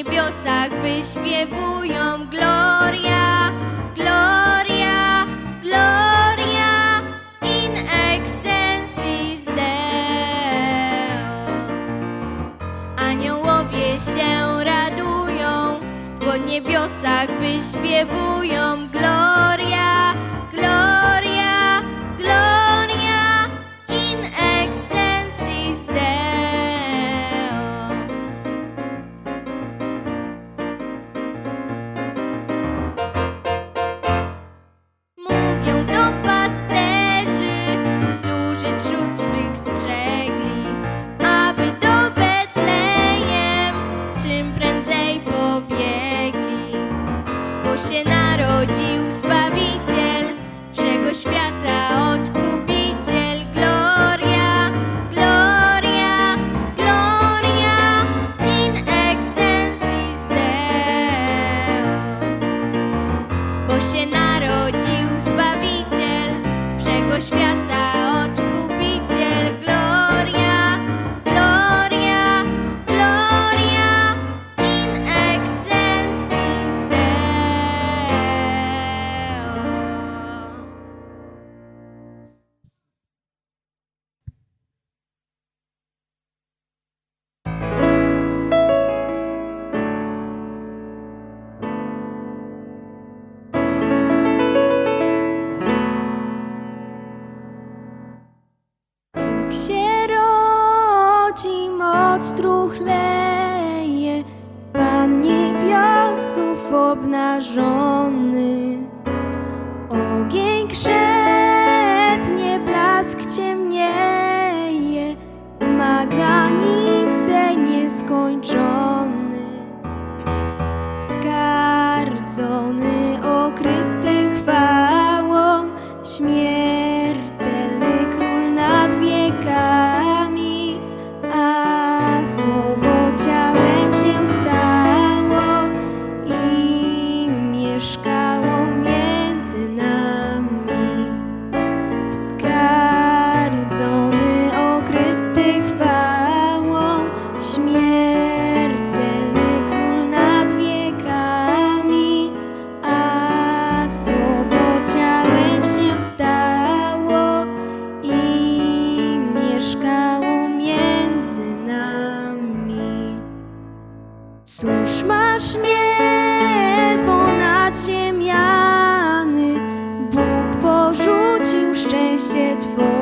niebiosach wyśpiewują Gloria, Gloria, Gloria in excelsis Deo. Aniołowie się radują, w podniebiosach wyśpiewują Gloria. truth speaks l'argent. it's for.